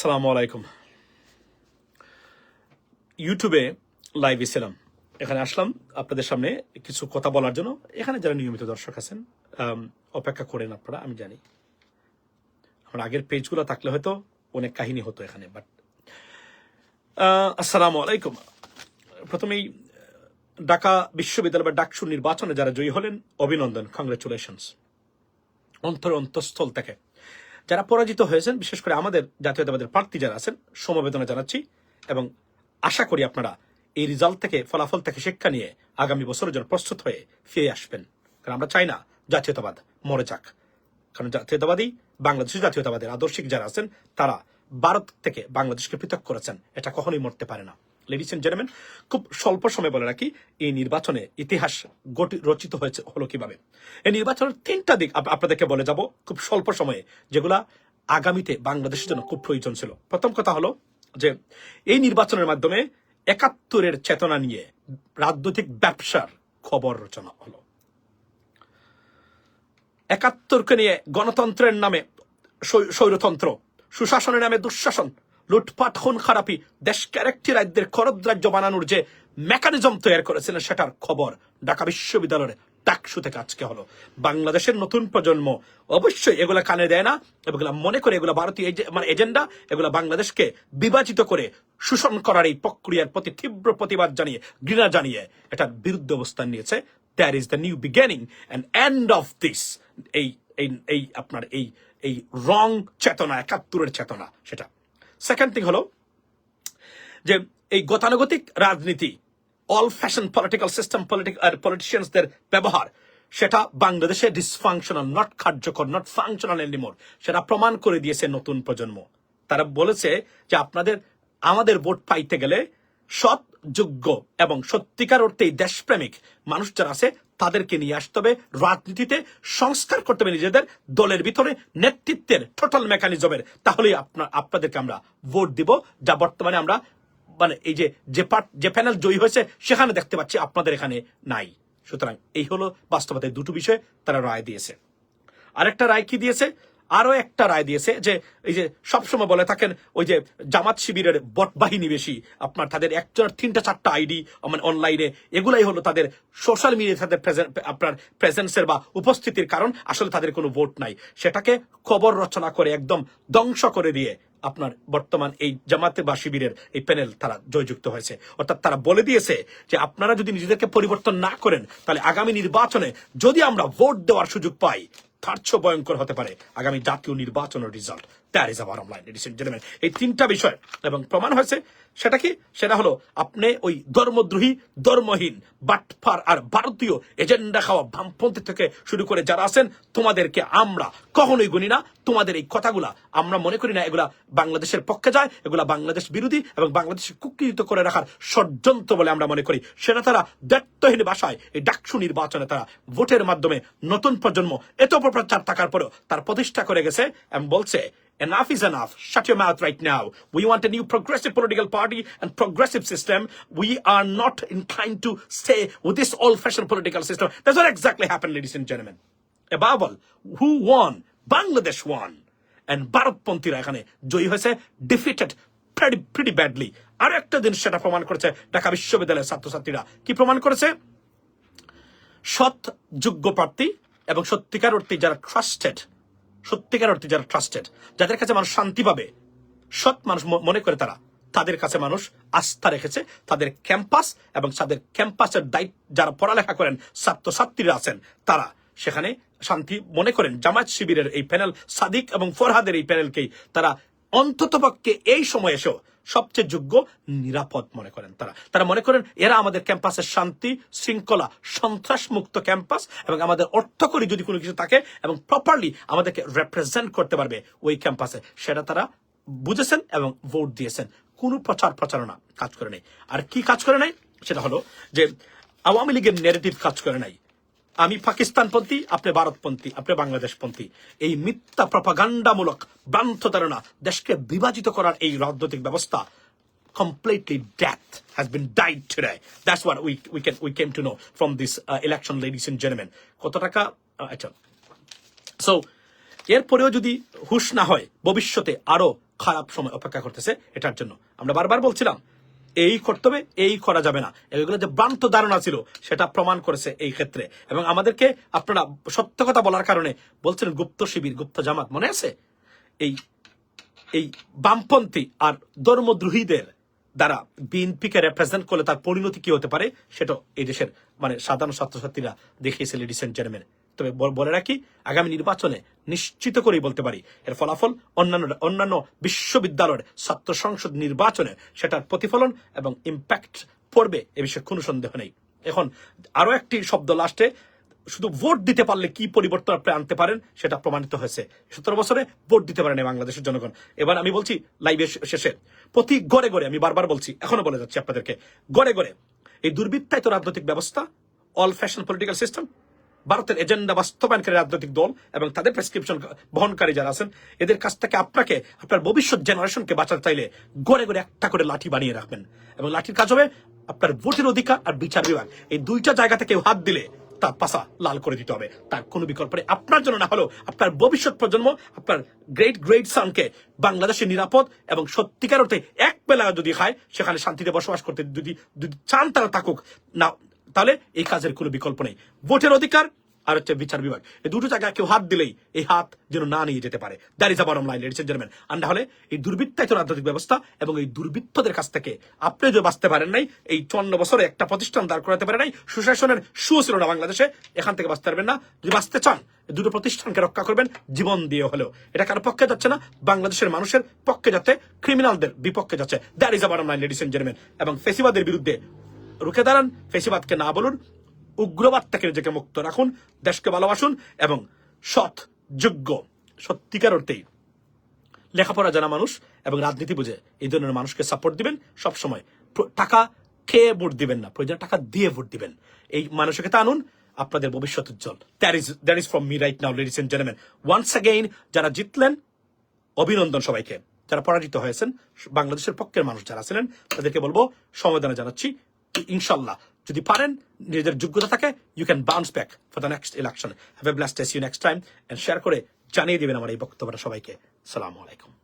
সালামু আলাইকুম। ইউটিউবে লাইভে ছিলাম এখানে আসলাম, আপনাদের সামনে কিছু কথা বলার জন্য। এখানে যারা নিয়মিত দর্শক আছেন অপেক্ষা করেন আপনারা, আমি জানি। আমার আগের পেজগুলো থাকলে হয়তো অনেক কাহিনী হতো এখানে বাট আসসালামু আলাইকুম। প্রথমেই, ঢাকা বিশ্ববিদ্যালয় বা ডাকসু নির্বাচনে যারা জয়ী হলেন, অভিনন্দন কংগ্রেচুলেশনস অন্তর অন্তঃস্থল থেকে। যারা পরাজিত হয়েছেন, বিশেষ করে আমাদের জাতীয়তাবাদের প্রার্থী যারা আছেন, সমবেদনা জানাচ্ছি এবং আশা করি আপনারা এই রেজাল্ট থেকে, ফলাফল থেকে শিক্ষা নিয়ে আগামী বছরের জন্য প্রস্তুত হয়ে ফিরে আসবেন। কারণ আমরা চাই না জাতীয়তাবাদ মরে যাক। কারণ জাতীয়তাবাদী বাংলাদেশের জাতীয়তাবাদের আদর্শিক যারা আছেন, তারা ভারত থেকে বাংলাদেশকে পৃথক করেছেন। এটা কখনোই মরতে পারে না। লেডিস এন্ড জেন্টলম্যান খুব স্বল্প সময় বলে রাখি, এই নির্বাচনে ইতিহাস রচিত হয়েছে, হলো কীভাবে? এই নির্বাচনের তিনটা দিক আপনাদেরকে বলে যাব খুব স্বল্প সময়ে, যেগুলা আগামীতে বাংলাদেশের জন্য খুব প্রয়োজন ছিল। প্রথম কথা হলো যে, এই নির্বাচনের মাধ্যমে একাত্তরের চেতনা নিয়ে রাজনৈতিক ব্যবসার খবর রচনা হলো। একাত্তরকে নিয়ে গণতন্ত্রের নামে স্বৈরতন্ত্র, সুশাসনের নামে দুঃশাসন লুটপাট খুন খারাপি দেশকে আরেকটি রাজ্যের খরদ্রাজ্য বানানোর যে মেকানিজম তৈরি করেছিলেন সেটার খবর ঢাকা বিশ্ববিদ্যালয়ের টাকসু থেকে আজকে হলো। বাংলাদেশের নতুন প্রজন্ম অবশ্যই এগুলা কানে দেয় না, এগুলা মনে করে এগুলা ভারতীয় মানে এজেন্ডা, এগুলা বাংলাদেশকে বিভাজিত করে শোষণ করার এই প্রক্রিয়ার প্রতি তীব্র প্রতিবাদ জানিয়ে, ঘৃণা জানিয়ে এটার বিরুদ্ধে অবস্থান নিয়েছে। There is the new beginning and end of this এই এই আপনার এই এই রং চেতনা, একাত্তরের চেতনা, সেটা। সেকেন্ড থিং হলো যে এই গতানুগতিক রাজনীতি অল ফ্যাশন পলিটিক্যাল সিস্টেম আর পলিটিশিয়ানসদের ব্যবহার, সেটা বাংলাদেশে ডিসফাংশনাল নট কার্যকর নট ফাংশনাল এনিমোর সেটা প্রমাণ করে দিয়েছে নতুন প্রজন্ম। তারা বলেছে যে আপনাদের, আমাদের ভোট পাইতে গেলে সৎ যোগ্য এবং সত্যিকার অর্থে এই দেশপ্রেমিক মানুষ যারা আছে, তাদেরকে নিয়ে আসতে হবে রাজনীতিতে, সংস্কার করতে হবে নিজেদের দলের ভিতরে, নেতৃত্বের টোটাল মেকানিজমের তাহলেই আপনার, আপনাদেরকে আমরা ভোট দিব, যা বর্তমানে আমরা মানে এই যে যে পার্ট যে প্যানেল জয়ী হয়েছে, সেখানে দেখতে পাচ্ছি আপনাদের এখানে নাই। সুতরাং এই হলো বাস্তবতায় দুটো বিষয় তারা রায় দিয়েছে। আরেকটা রায় কি দিয়েছে? আরও একটা রায় দিয়েছে যে, এই যে সবসময় বলে থাকেন, ওই যে জামাত শিবিরের বট বাহিনী বেশি আপনার তাদের একজনের তিনটা চারটা আইডি মানে অনলাইনে এগুলাই হলো তাদের সোশ্যাল মিডিয়া তাদের আপনার প্রেজেন্সের বা উপস্থিতির কারণ, আসলে তাদের কোনো ভোট নাই। সেটাকে খবর রচনা করে একদম ধ্বংস করে দিয়ে আপনার বর্তমান এই জামাতে বা শিবিরের এই প্যানেল তারা জয়যুক্ত হয়েছে। অর্থাৎ তারা বলে দিয়েছে যে, আপনারা যদি নিজেদেরকে পরিবর্তন না করেন, তাহলে আগামী নির্বাচনে যদি আমরা ভোট দেওয়ার সুযোগ পাই তার চেয়েও ভয়ঙ্কর হতে পারে। আগামী জাতীয় নির্বাচনের result that is our online ladies এই তিনটা বিষয়, এবং প্রমাণ হয়েছে সেটা কি? সেটা হলো, আপনি ওই ধর্মদ্রোহী, ধর্মহীন বাটফার আর ভারতীয় এজেন্ডা খাওয়া বামপন্থী থেকে শুরু করে যারা আছেন, তোমাদেরকে আমরা কখনোই গুনি না। তোমাদের এই কথাগুলা আমরা মনে করি না, এগুলা বাংলাদেশের পক্ষে যায়, এগুলা বাংলাদেশ বিরোধী এবং বাংলাদেশকে কুকৃত করে রাখার ষড়যন্ত্র বলে আমরা মনে করি। সেটা তারা দায়িত্বহীন ভাষায় এই ডাকসু নির্বাচনে তারা ভোটের মাধ্যমে নতুন প্রজন্ম এত অপপ্রচার থাকার পরেও তার প্রতিষ্ঠা করে গেছে এবং বলছে Enough is enough. Shut your mouth right now. We want a new progressive political party and progressive system. We are not inclined to stay with this old-fashioned political system. That's what exactly happened, ladies and gentlemen. Above all, who won? Bangladesh won. And ভারতপন্থীরা এখানে জয়ী হয়েছে defeated pretty, pretty badly. আর একটা জিনিস সেটা প্রমাণ করেছে ঢাকা বিশ্ববিদ্যালয়ের ছাত্রছাত্রীরা কি প্রমাণ করেছে সৎ যোগ্য প্রার্থী এবং সত্যিকার অর্থে যারা ট্রাস্টেড সত্যিকার অর্থে যারা ট্রাস্টেড যাদের কাছে মানুষ শান্তি পাবে, সৎ মানুষ মনে করে তারা, তাদের কাছে মানুষ আস্থা রেখেছে, তাদের ক্যাম্পাস এবং তাদের ক্যাম্পাসের দায়িত্ব, যারা পড়ালেখা করেন, ছাত্রছাত্রীরা আছেন, তারা সেখানে শান্তি মনে করেন। জামায়াত শিবিরের এই প্যানেল সাদিক এবং ফরহাদের এই প্যানেলকেই তারা অন্ততপক্ষে এই সময় এসেও সবচেয়ে যোগ্য নিরাপদ মনে করেন তারা। তারা মনে করেন এরা আমাদের ক্যাম্পাসের শান্তি, শৃঙ্খলা সন্ত্রাস মুক্ত ক্যাম্পাস এবং আমাদের অর্থ করি যদি কোনো কিছু থাকে এবং প্রপারলি আমাদেরকে রেপ্রেজেন্ট করতে পারবে ওই ক্যাম্পাসে, সেটা তারা বুঝেছেন এবং ভোট দিয়েছেন। কোনো প্রচার প্রচারণা কাজ করে নাই। আর কি কাজ করে নাই? সেটা হলো যে আওয়ামী লীগের নেগেটিভ কাজ করে নাই। আমি পাকিস্তানপন্থী আপনি ভারতপন্থী আপনি বাংলাদেশপন্থী এই মিথ্যা প্রপাগান্ডামূলক ভ্রান্ত ধারণা দেশকে বিভাজিত করার এই রাজনৈতিক ব্যবস্থা completely death has been died today. That's what we we can we came to know from this uh, election, ladies and. কত টাকা আচ্ছা সো এরপরেও যদি হুশ না হয় ভবিষ্যতে আরও খারাপ সময় অপেক্ষা করতেছে এটার জন্য আমরা বারবার বলছিলাম এই করতে হবে, এই করা যাবে না। এগুলো যে ভ্রান্ত ধারণা ছিল, সেটা প্রমাণ করেছে এই ক্ষেত্রে। এবং আমাদেরকে আপনারা সত্য কথা বলার কারণে বলছিলেন, গুপ্ত শিবির, গুপ্ত জামাত, মনে আছে? এই এই বামপন্থী আর ধর্মদ্রোহীদের দ্বারা বিএনপিকে রেপ্রেজেন্ট করলে তার পরিণতি কি হতে পারে সেটা এই দেশের মানে সাধারণ ছাত্রছাত্রীরা দেখিয়েছে লেডিস এন্ড জেন্টলম্যান তবে বলে রাখি, আগামী নির্বাচনে নিশ্চিত করেই বলতে পারি, এর ফলাফল অন্যান্য অন্যান্য বিশ্ববিদ্যালয়ের ছাত্র সংসদ নির্বাচনে সেটার প্রতিফলন এবং ইম্প্যাক্ট পড়বে এ বিষয়ে কোনো সন্দেহ নেই। এখন আরও একটি শব্দ লাস্টে, শুধু ভোট দিতে পারলে কি পরিবর্তন আপনি আনতে পারেন সেটা প্রমাণিত হয়েছে। সতেরো বছরে ভোট দিতে পারেন বাংলাদেশের জনগণ। এবার আমি বলছি লাইভের শেষে, প্রতি গড়ে গড়ে, আমি বারবার বলছি এখনও বলে যাচ্ছি আপনাদেরকে, গড়ে গড়ে, এই দুর্বৃত্তায়িত রাজনৈতিক ব্যবস্থা অল ফ্যাশন পলিটিক্যাল সিস্টেম ভারতের এজেন্ডা বাস্তবায়নকারী রাজনৈতিক দল এবং তাদের প্রেসক্রিপশন বহনকারী যারা আছেন, এদের কাছ থেকে আপনাকে, আপনার ভবিষ্যৎ জেনারেশনকে বাঁচাতে চাইলে গড়ে গড়ে একটা করে লাঠি বানিয়ে রাখবেন। এবং লাঠির কাজ হবে আপনার ভোটের অধিকার আর বিচার বিভাগ। এই দুইটা জায়গা থেকে হাত দিলে তার পাশা লাল করে দিতে হবে। তার কোনো বিকল্প নেই। আপনার জন্য না হলেও আপনার ভবিষ্যৎ প্রজন্ম, আপনার গ্রেট গ্রেট সানকে বাংলাদেশের নিরাপদ এবং সত্যিকার অর্থে এক বেলা যদি খায়, সেখানে শান্তিতে বসবাস করতে যদি যদি চান তারা থাকুক। না তাহলে এই কাজের কোনো বিকল্প নেই। ভোটের অধিকার আর হচ্ছে বিচার বিভাগ। এই দুটো জায়গায় কেউ হাত দিলেই এই হাত যেন না নিয়ে যেতে পারে। That is a bottom line ladies gentleman আর না হলে এই দুর্বৃত্তায়িত রাজনৈতিক ব্যবস্থা এবং এই দুর্বৃত্তদের কাছ থেকে আপনি যদি বাঁচতে পারেন নাই, এই চুয়ান্ন বছরে একটা প্রতিষ্ঠান দাঁড় করাতে পারে নাই, সুশাসনের শু ছিল না বাংলাদেশে, এখান থেকে বাঁচতে পারবেন না। যদি বাঁচতে চান দুটো প্রতিষ্ঠানকে রক্ষা করবেন, জীবন দিয়ে হলেও। এটা কারও পক্ষে যাচ্ছে না, বাংলাদেশের মানুষের পক্ষে যাচ্ছে ক্রিমিনালদের বিপক্ষে যাচ্ছে। That is a bottom line ladies and gentleman এবং ফেসিবাদের বিরুদ্ধে রুখে দাঁড়ান, ফেসিবাদকে না বলুন উগ্রবাদ থেকে নিজেকে মুক্ত রাখুন, দেশকে ভালোবাসুন এবং সৎ, যোগ্য, সত্যিকার অর্থেই লেখাপড়া জানা মানুষ এবং রাজনীতি বুঝে এই ধরনের মানুষকে সাপোর্ট দিবেন। সবসময় টাকা খেয়ে ভোট দিবেন না, প্রয়োজন টাকা দিয়ে ভোট দিবেন। এই মানুষকে মানসিকতা আনুন, আপনাদের ভবিষ্যৎ উজ্জ্বল। That is that is from me right now ladies and gentleman once again যারা জিতলেন, অভিনন্দন সবাইকে। যারা পরাজিত হয়েছেন, বাংলাদেশের পক্ষের মানুষ যারা ছিলেন, তাদেরকে বলব, সমবেদনা জানাচ্ছি। ইনশাল্লাহ, যদি পারেন, নিজেদের যোগ্যতা থাকে you can bounce back for the next election have a blast you next time and share করে জানিয়ে দেবেন আমার এই বক্তব্যটা সবাইকে. সালামু আলাইকুম।